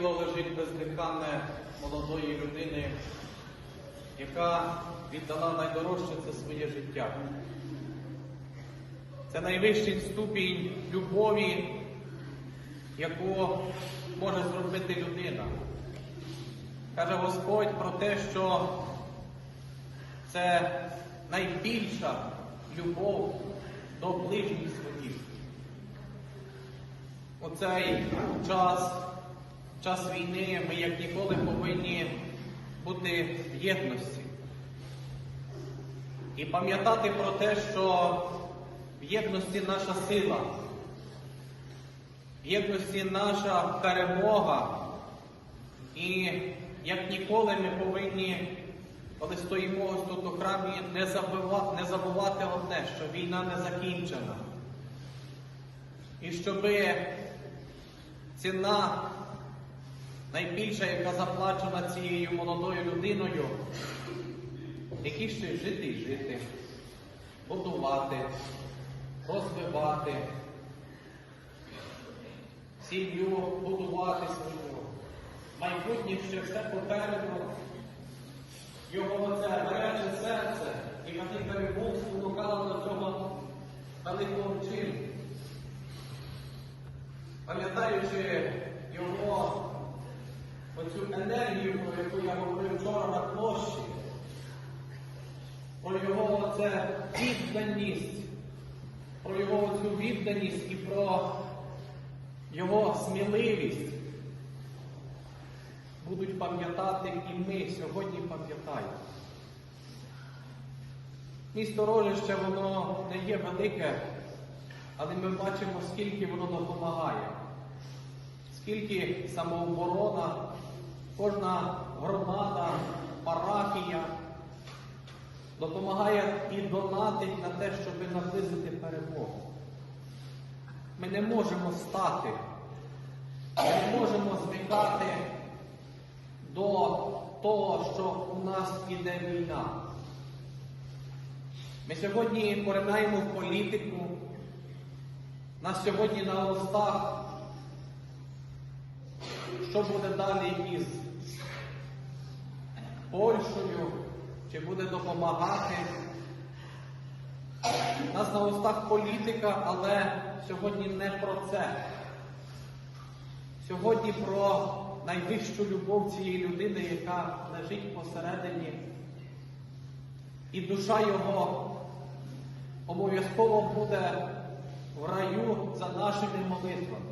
тіло лежить бездиханне молодої людини, яка віддала найдорожче це своє життя. Це найвищий ступінь любові, яку може зробити людина. Каже Господь про те, що це найбільша любов до ближніх своїх. У цей час, час війни, ми як ніколи повинні бути в єдності. І пам'ятати про те, що в єдності наша сила, в єдності наша перемога. І як ніколи ми повинні, коли стоїмо ось тут у храмі, не забувати, не забувати одне, що війна не закінчена. І щоби ціна найбільша, яка заплачена цією молодою людиною, які ще жити і жити, будувати, розвивати, сім'ю будувати свою. Майбутнє ще все попереду. Його це гаряче серце і вони перемог спонукало до цього великого вчинку. Пам'ятаючи його оцю енергію, про яку я говорив вчора на площі, про його оце відданість, про його оцю відданість і про його сміливість будуть пам'ятати і ми сьогодні пам'ятаємо. Місто Рожище, воно не є велике, але ми бачимо, скільки воно допомагає, скільки самооборона, кожна громада, парафія допомагає і донатить на те, щоб наблизити перемогу. Ми не можемо стати, ми не можемо звикати до того, що у нас іде війна. Ми сьогодні поринаємо в політику. Нас сьогодні на устах. Що буде далі із Польщею? Чи буде допомагати? Нас на устах політика, але сьогодні не про це. Сьогодні про найвищу любов цієї людини, яка лежить посередині. І душа його обов'язково буде в раю за нашими молитвами.